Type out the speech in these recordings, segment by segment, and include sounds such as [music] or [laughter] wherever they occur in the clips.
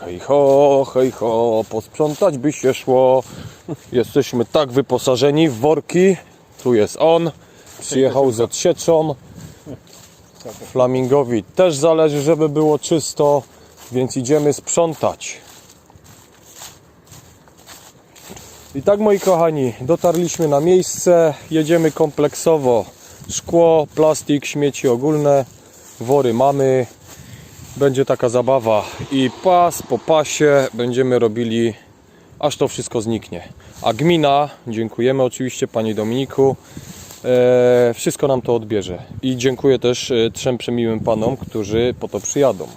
Hej ho, hej ho, posprzątać by się szło. Jesteśmy tak wyposażeni w worki. Tu jest on. Przyjechał z odsieczą. Flamingowi też zależy, żeby było czysto, więc idziemy sprzątać. I tak moi kochani, dotarliśmy na miejsce, jedziemy kompleksowo. Szkło, plastik, śmieci ogólne, wory mamy. Będzie taka zabawa i pas po pasie będziemy robili aż to wszystko zniknie. A gmina, dziękujemy oczywiście Panie Dominiku, e, wszystko nam to odbierze. I dziękuję też e, trzem przemiłym Panom, którzy po to przyjadą.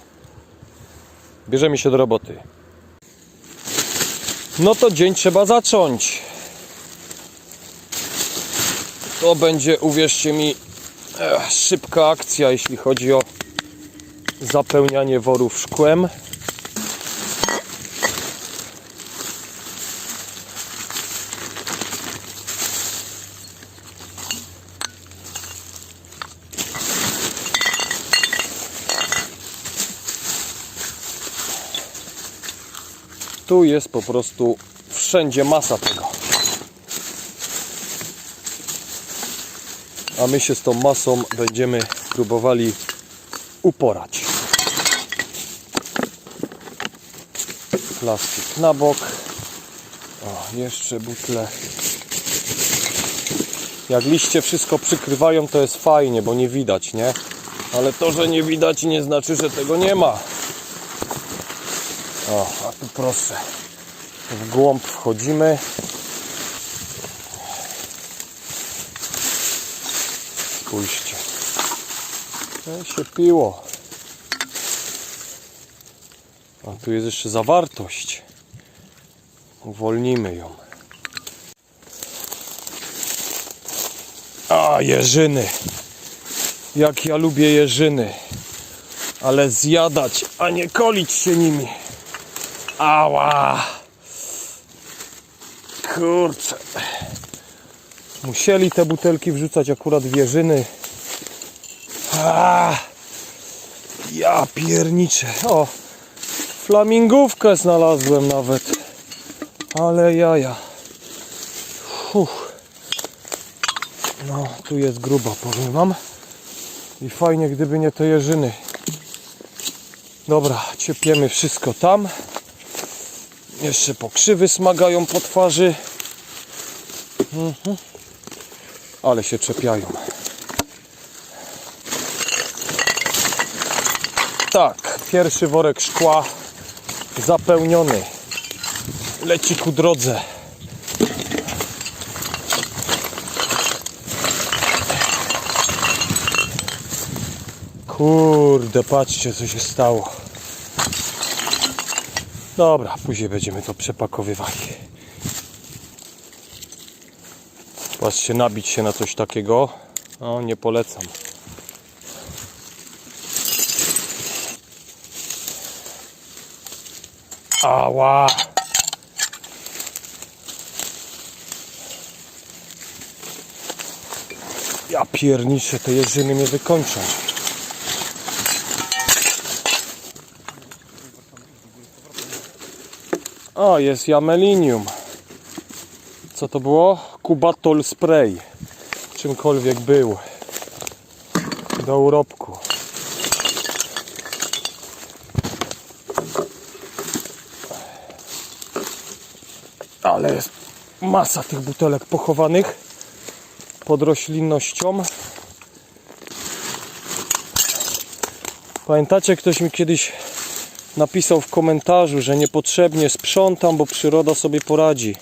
Bierzemy się do roboty. No to dzień trzeba zacząć. To będzie, uwierzcie mi, eh, szybka akcja, jeśli chodzi o zapełnianie worów szkłem. Tu jest po prostu wszędzie masa tego. A my się z tą masą będziemy próbowali uporać. Plastik na bok. O, jeszcze butle. Jak liście wszystko przykrywają, to jest fajnie, bo nie widać, nie? Ale to, że nie widać, nie znaczy, że tego nie ma. O, a tu proszę. W głąb wchodzimy. Spójrzcie. To się piło. A tu jest jeszcze zawartość. Uwolnimy ją. A, jeżyny. Jak ja lubię jeżyny. Ale zjadać, a nie kolić się nimi. Ała! Kurczę. Musieli te butelki wrzucać akurat w jeżyny. A! Ja pierniczę. O! Flamingówkę znalazłem nawet. Ale jaja. Fuh. No, tu jest grubo, powiem wam. I fajnie, gdyby nie te jeżyny. Dobra, ciepiemy wszystko tam. Jeszcze pokrzywy smagają po twarzy. Mhm. Ale się czepiają. Tak, pierwszy worek szkła zapełniony. Leci ku drodze. Kurde, patrzcie co się stało. Dobra, później będziemy to przepakowywali. Patrzcie, nabić się na coś takiego. O, nie polecam. Ała! Ja pierniczę, te jeżyny mnie wykończą. O, jest jamelinium. Co to było? Kubatol spray. Czymkolwiek był. Do urobku. Ale jest masa tych butelek pochowanych pod roślinnością. Pamiętacie, ktoś mi kiedyś napisał w komentarzu, że niepotrzebnie sprzątam, bo przyroda sobie poradzi.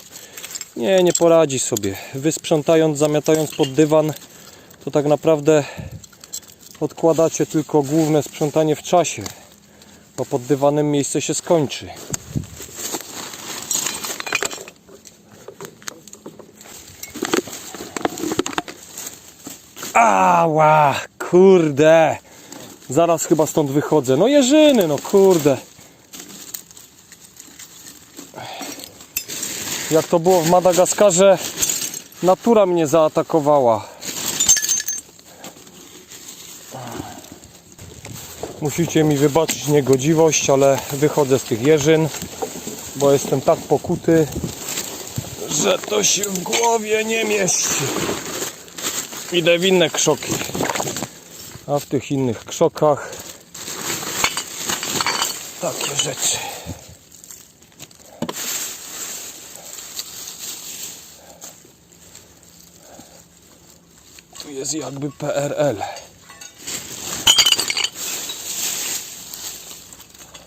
Nie, nie poradzi sobie. Wy sprzątając, zamiatając pod dywan, to tak naprawdę odkładacie tylko główne sprzątanie w czasie, bo pod dywanem miejsce się skończy. Ała, kurde. Zaraz chyba stąd wychodzę. No jeżyny, no kurde. Jak to było w Madagaskarze, natura mnie zaatakowała. Musicie mi wybaczyć niegodziwość, ale wychodzę z tych jeżyn, bo jestem tak pokuty, że to się w głowie nie mieści. Idę w inne krzoki. A w tych innych krzokach takie rzeczy. Tu jest jakby PRL.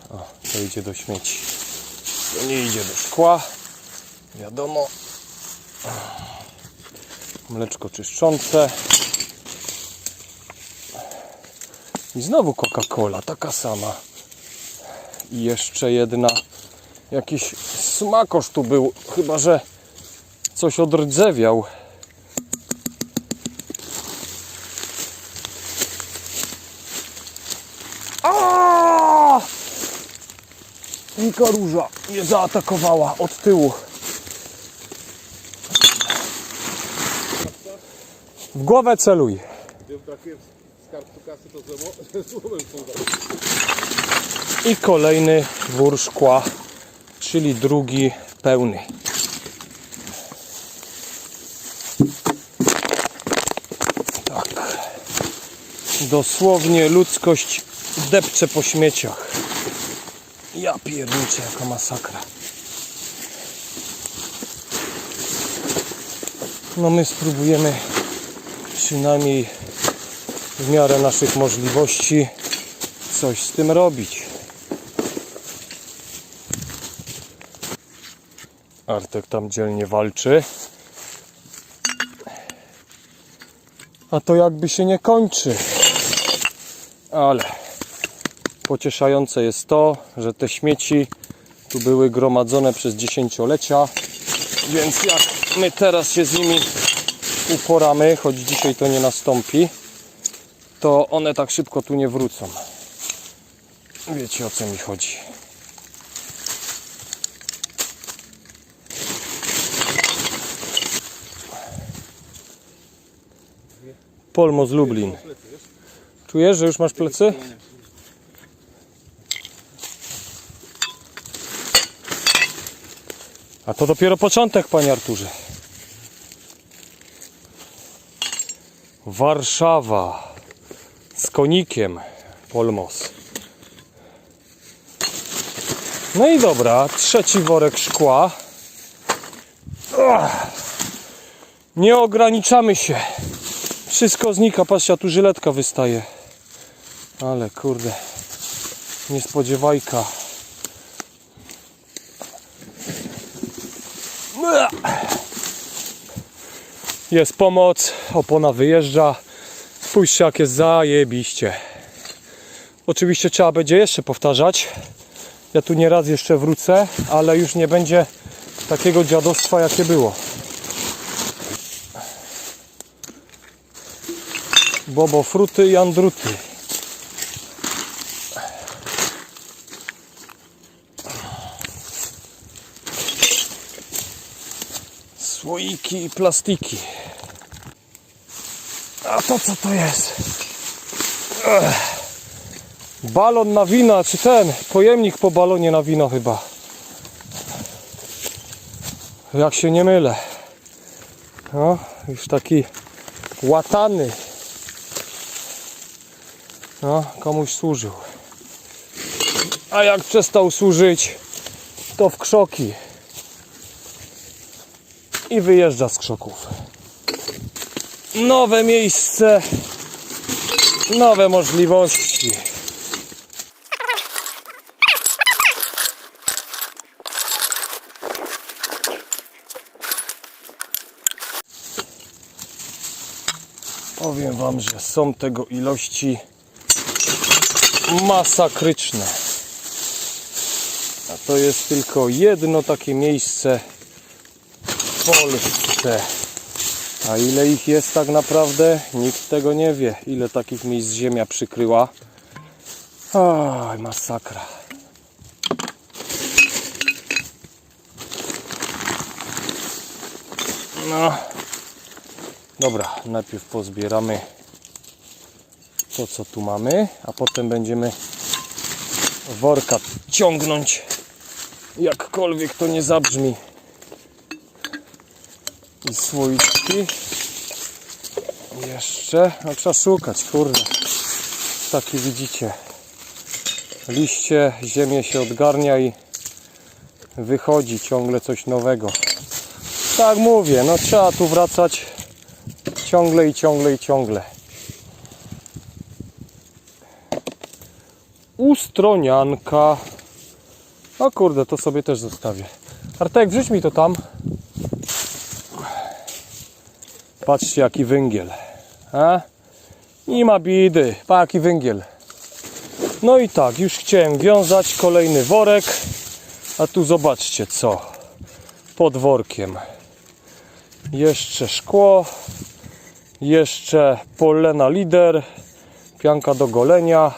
O, to idzie do śmieci. To nie idzie do szkła. Wiadomo. Mleczko czyszczące. I znowu Coca-Cola, taka sama. I jeszcze jedna. Jakiś smakosz tu był, chyba że coś odrdzewiał. Nika róża mnie zaatakowała od tyłu. W głowę celuj. I kolejny wór szkła, czyli drugi pełny. Tak. Dosłownie ludzkość depcze po śmieciach. Ja pierniczę, jaka masakra. No my spróbujemy przynajmniej w miarę naszych możliwości coś z tym robić. Artek tam dzielnie walczy. A to jakby się nie kończy. Ale pocieszające jest to, że te śmieci tu były gromadzone przez dziesięciolecia. Więc jak my teraz się z nimi uporamy, choć dzisiaj to nie nastąpi, to one tak szybko tu nie wrócą. Wiecie o co mi chodzi. Polmo z Lublin. Czujesz, że już masz plecy? A to dopiero początek, panie Arturze. Warszawa z konikiem Polmos. No i dobra, trzeci worek szkła. Nie ograniczamy się. Wszystko znika, patrzcie, a tu żyletka wystaje. Ale kurde, niespodziewajka. Jest pomoc, opona wyjeżdża. Spójrzcie, jak jest zajebiście. Oczywiście trzeba będzie jeszcze powtarzać. Ja tu nieraz jeszcze wrócę, ale już nie będzie takiego dziadostwa, jakie było. Bobo fruty i andruty. Słoiki i plastiki. A to co to jest? Balon na wina, czy ten pojemnik po balonie na wino chyba. Jak się nie mylę. No, już taki łatany. No, komuś służył. A jak przestał służyć, to w krzoki. I wyjeżdża z krzoków. Nowe miejsce, nowe możliwości. Powiem Wam, że są tego ilości masakryczne. A to jest tylko jedno takie miejsce w Polsce. A ile ich jest tak naprawdę? Nikt tego nie wie. Ile takich miejsc ziemia przykryła. Oj, masakra. No. Dobra, najpierw pozbieramy to, co tu mamy, a potem będziemy worka ciągnąć. Jakkolwiek to nie zabrzmi. I słoiczki. Jeszcze. No trzeba szukać, kurde. Taki widzicie. Liście, ziemię się odgarnia i wychodzi ciągle coś nowego. Tak mówię, no trzeba tu wracać ciągle i ciągle i ciągle. Ustronianka. O kurde, to sobie też zostawię. Artek, wrzuć mi to tam. Patrzcie jaki węgiel. A? Nie ma bidy. Pa jaki węgiel. No i tak, już chciałem wiązać kolejny worek. A tu zobaczcie co. Pod workiem. Jeszcze szkło. Jeszcze polena lider. Pianka do golenia.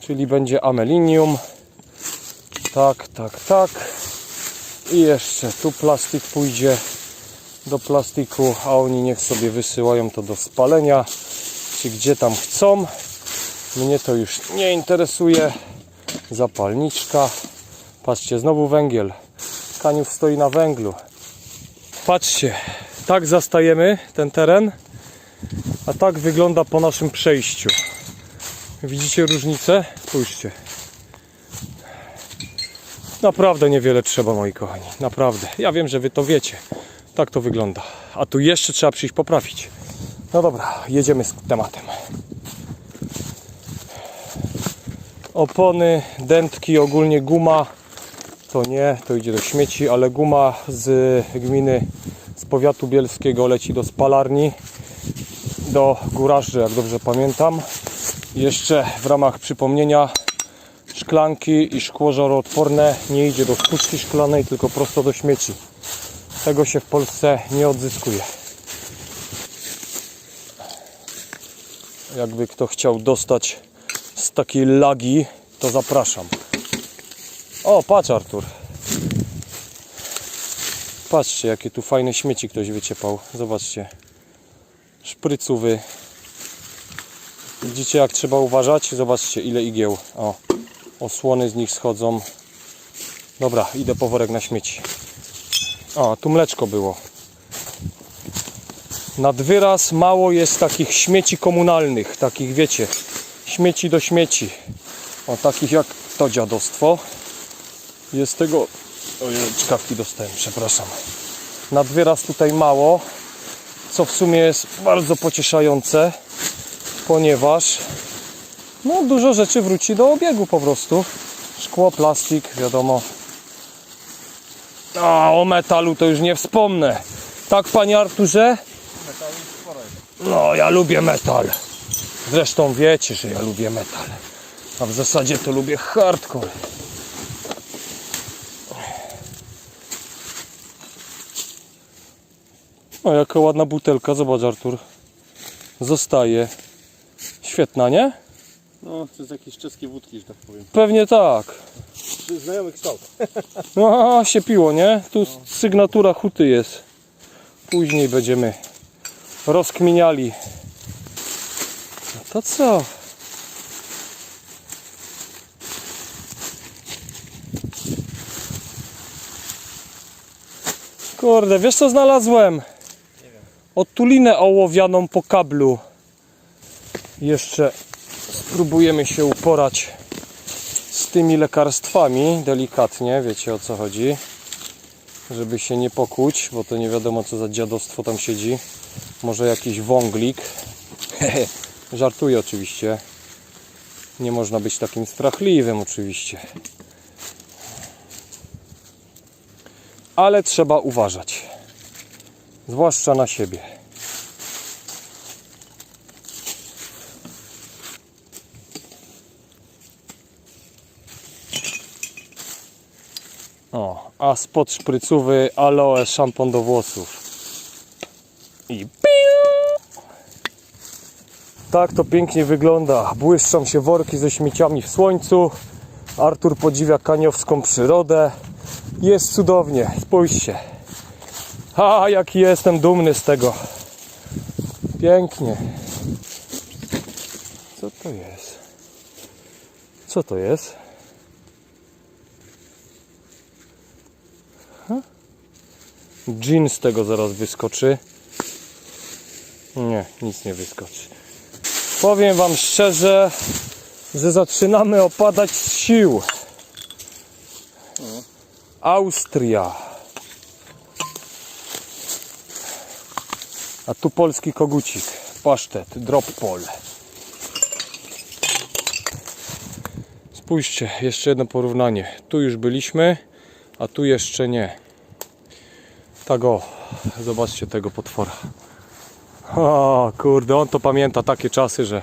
Czyli będzie amelinium. Tak, tak, tak. I jeszcze tu plastik pójdzie do plastiku, a oni niech sobie wysyłają to do spalenia, czy gdzie tam chcą. Mnie to już nie interesuje. Zapalniczka. Patrzcie, znowu węgiel. Kaniów stoi na węglu. Patrzcie, tak zastajemy ten teren, a tak wygląda po naszym przejściu. Widzicie różnicę? Spójrzcie. Naprawdę niewiele trzeba, moi kochani. Naprawdę. Ja wiem, że wy to wiecie. Tak to wygląda. A tu jeszcze trzeba przyjść poprawić. No dobra, jedziemy z tematem. Opony, dętki, ogólnie guma. To nie, to idzie do śmieci, ale guma z gminy, z powiatu bielskiego leci do spalarni, do guraży, jak dobrze pamiętam. Jeszcze w ramach przypomnienia szklanki i szkło żaroodporne nie idzie do sztuczki szklanej, tylko prosto do śmieci. Tego się w Polsce nie odzyskuje. Jakby kto chciał dostać z takiej lagi, to zapraszam. O, patrz Artur. Patrzcie, jakie tu fajne śmieci ktoś wyciepał. Zobaczcie. Szprycówy. Widzicie, jak trzeba uważać? Zobaczcie, ile igieł. O, osłony z nich schodzą. Dobra, idę po worek na śmieci. O, tu mleczko było. Nad wyraz mało jest takich śmieci komunalnych, takich wiecie, śmieci do śmieci. O, takich jak to dziadostwo. Jest tego... Ojej, czkawki dostałem, przepraszam. Nad wyraz tutaj mało, co w sumie jest bardzo pocieszające, ponieważ no, dużo rzeczy wróci do obiegu po prostu. Szkło, plastik, wiadomo, a o metalu to już nie wspomnę. Tak, panie Arturze? No, ja lubię metal. Zresztą wiecie, że ja lubię metal. A w zasadzie to lubię hardcore. O, jaka ładna butelka. Zobacz, Artur. Zostaje. Świetna, nie? No, to jest jakieś czeskie wódki, że tak powiem. Pewnie tak. Znajomy kształt. [laughs] No, się piło, nie? Tu sygnatura huty jest. Później będziemy rozkminiali. No to co? Kurde, wiesz co znalazłem? Otulinę ołowianą po kablu. Jeszcze spróbujemy się uporać z tymi lekarstwami delikatnie, wiecie o co chodzi. Żeby się nie pokuć, bo to nie wiadomo co za dziadostwo tam siedzi. Może jakiś wąglik. [laughs] Żartuję oczywiście. Nie można być takim strachliwym oczywiście. Ale trzeba uważać. Zwłaszcza na siebie. O, a spod szprycówy aloe szampon do włosów. I piu! Tak to pięknie wygląda. Błyszczą się worki ze śmieciami w słońcu. Artur podziwia kaniowską przyrodę. Jest cudownie, spójrzcie. A, jaki jestem dumny z tego. Pięknie. Co to jest? Co to jest? Jean z tego zaraz wyskoczy. Nie, nic nie wyskoczy. Powiem Wam szczerze, że zaczynamy opadać z sił. Austria. A tu polski kogucik. Pasztet, drop pol. Spójrzcie, jeszcze jedno porównanie. Tu już byliśmy, a tu jeszcze nie. Tak o, zobaczcie tego potwora. O kurde, on to pamięta takie czasy, że...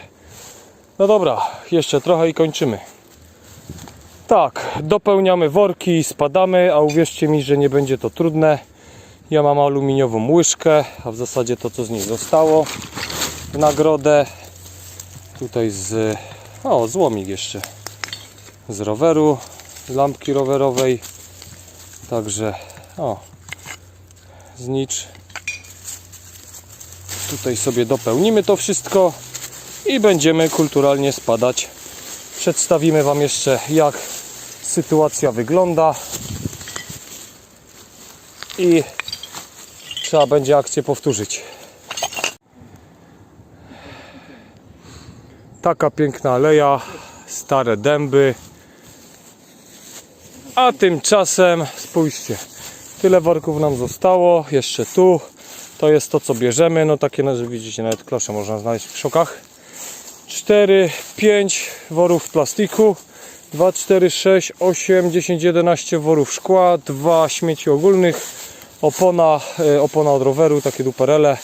No dobra, jeszcze trochę i kończymy. Tak, dopełniamy worki, spadamy, a uwierzcie mi, że nie będzie to trudne. Ja mam aluminiową łyżkę, a w zasadzie to co z niej zostało w nagrodę. Tutaj z... O, złomik jeszcze. Z roweru, lampki rowerowej. Także, o, znicz. Tutaj sobie dopełnimy to wszystko i będziemy kulturalnie spadać. Przedstawimy Wam jeszcze jak sytuacja wygląda i trzeba będzie akcję powtórzyć. Taka piękna aleja, stare dęby. A tymczasem spójrzcie, tyle worków nam zostało, jeszcze tu. To jest to co bierzemy, no takie no, widzicie nawet klosze można znaleźć w krzokach. 4, 5 worów plastiku, 2, 4, 6, 8, 10, 11 worów szkła, 2 śmieci ogólnych, opona, e, opona od roweru, takie duperele.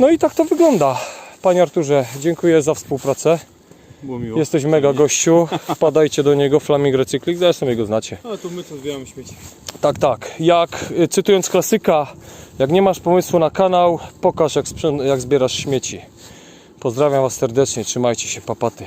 No i tak to wygląda. Panie Arturze, dziękuję za współpracę. Było miło. Jesteś mega gościu. Wpadajcie do niego, Flaming Recykling, zresztą jego znacie. A to my co zbieramy śmieci. Tak, tak. Jak, y, cytując klasyka, jak nie masz pomysłu na kanał, pokaż jak, sprzę- jak zbierasz śmieci. Pozdrawiam Was serdecznie, trzymajcie się, papaty.